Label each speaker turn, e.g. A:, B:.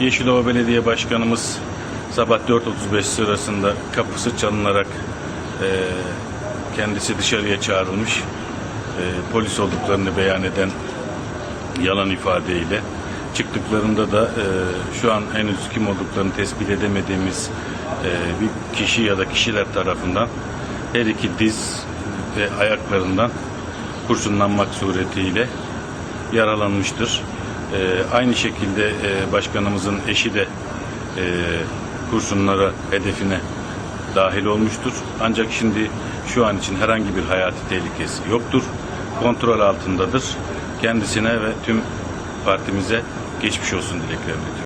A: Yeşilova Belediye Başkanımız sabah 4.35 sırasında kapısı çalınarak e, kendisi dışarıya çağrılmış. E, polis olduklarını beyan eden yalan ifadeyle çıktıklarında da e, şu an henüz kim olduklarını tespit edemediğimiz e, bir kişi ya da kişiler tarafından her iki diz ve ayaklarından kurşunlanmak suretiyle yaralanmıştır. E, aynı şekilde e, başkanımızın eşi de e, kurşunlara hedefine dahil olmuştur. Ancak şimdi şu an için herhangi bir hayati tehlikesi yoktur. Kontrol altındadır. Kendisine ve tüm partimize geçmiş olsun iletiyorum.